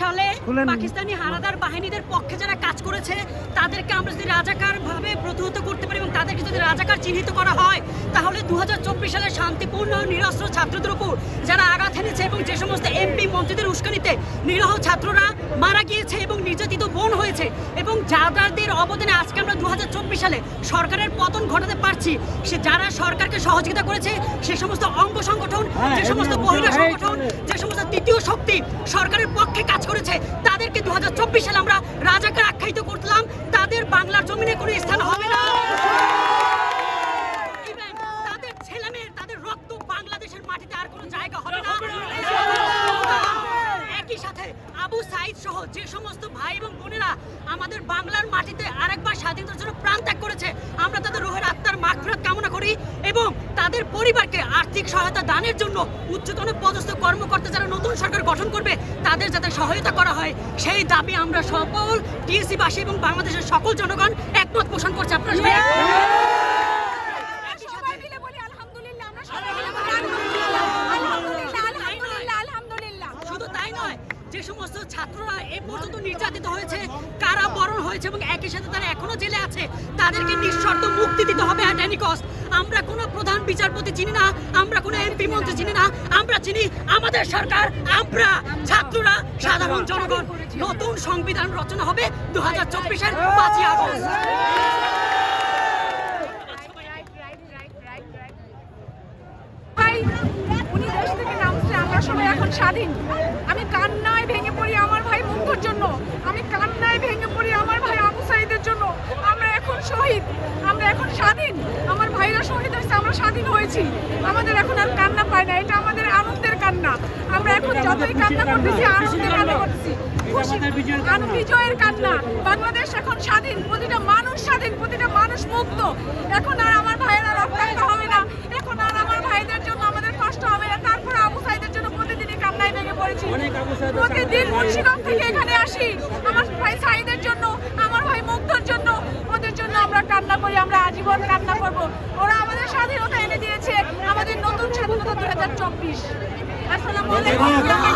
সালে পাকিস্তানি হানাদার বাহিনীদের পক্ষে যারা কাজ করেছে তাদেরকে আমরা যদি রাজাকার ভাবে প্রতিহত করতে পারি এবং তাদেরকে যদি রাজাকার চিহ্নিত করা হয় তাহলে দু সালে শান্তিপূর্ণ নিরস্ত্র ছাত্রদের উপর যারা আঘাত এনেছে এবং যে সমস্ত এমপি মন্ত্রীদের উস্কানিতে নিরহ ছাত্ররা মারা গিয়েছে এবং নির্যাতিত বোন হয়েছে এবং যাদের অবদানে আজকে আমরা দু হাজার চব্বিশ সালে সরকারের পতন ঘটাতে পারছি সে যারা সরকারকে সহযোগিতা করেছে সে সমস্ত অঙ্গ সংগঠন হ্যাঁ, যে সমস্ত মহিলা সংগঠন যে সমস্ত তৃতীয় শক্তি সরকারের পক্ষে কাজ করেছে তাদেরকে দু সালে আমরা রাজাকার আখ্যায়িত করলাম। তাদের বাংলার জমিনে কোনো স্থান হবে না। তাদের ছেলেমেয়ের, তাদের রক্ত বাংলাদেশের মাটিতে আর কোনো জায়গা হবে না। একই সাথে আবু সাইদ সহ যে সমস্ত ভাই এবং বোনেরা আমাদের বাংলার মাটিতে আরেকবার স্বাধীনতার জন্য প্রাণ ত্যাগ করেছে, আমরা তাদের রোহের আত্মার মাগফিরাত কামনা করি এবং তাদের পরিবারকে আর্থিক সহায়তা দানের জন্য উচ্চতন পদস্থ কর্মকর্তা যারা নতুন সরকার গঠন করবে, তাদের যাতে সহায়তা করা হয়, সেই দাবি আমরা সকল টিএসসি বাসী এবং বাংলাদেশের সকল জনগণ একমত পোষণ করছে। আপনারা যে সমস্ত ছাত্ররা এ পর্যন্ত নির্যাতিত হয়েছে, কারা বরণ হয়েছে এবং একই সাথে তারা এখনও জেলে আছে, তাদেরকে নিঃশর্ত মুক্তি দিতে হবে অ্যাট আমরা কোনো প্রধান বিচারপতি চিনি না, আমরা কোনো এমপি মন্ত্রী চিনি না, আমরা চিনি আমাদের সরকার, আমরা ছাত্ররা, সাধারণ জনগণ। নতুন সংবিধান রচনা হবে দু হাজার চব্বিশের পাঁচই আগস্ট। আমি আমার ভাই জন্য, আমি কান্নায় ভেঙে পড়ি আমার ভাই আবু সাইদের জন্য। আমরা এখন শহীদ, আমরা এখন স্বাধীন। আমার ভাইরা শহীদ হয়েছে, আমরা স্বাধীন হয়েছি। আমাদের এখন আর কান্না পায় না, এটা আমাদের আনন্দের কান্না। আমরা এখন যতই কান্না করতেছি, আনন্দের কান্না করতেছি। বিজয়ের কান্না। বাংলাদেশ এখন স্বাধীন, প্রতিটা মানুষ স্বাধীন, প্রতিটা মানুষ মুক্ত। এখন আর আমার ভাইয়েরা রক্তাক্ত হবে না। এখন আর আমার ভাইদের জন্য আমাদের কষ্ট হবে না। তারপর আবু সাইদের জন্য প্রতিদিনই কান্নায় ভেঙে পড়েছি। প্রতিদিন মুন্সিগঞ্জ থেকে এখানে ভালোবাসি আমার ভাই সাইদের জন্য, আমার ভাই মুগ্ধর জন্য। ওদের জন্য আমরা কান্না করি, আমরা আজীবন কান্না করব। ওরা আমাদের স্বাধীনতা এনে দিয়েছে আমাদের নতুন স্বাধীনতা দু হাজার চব্বিশ। আসসালাম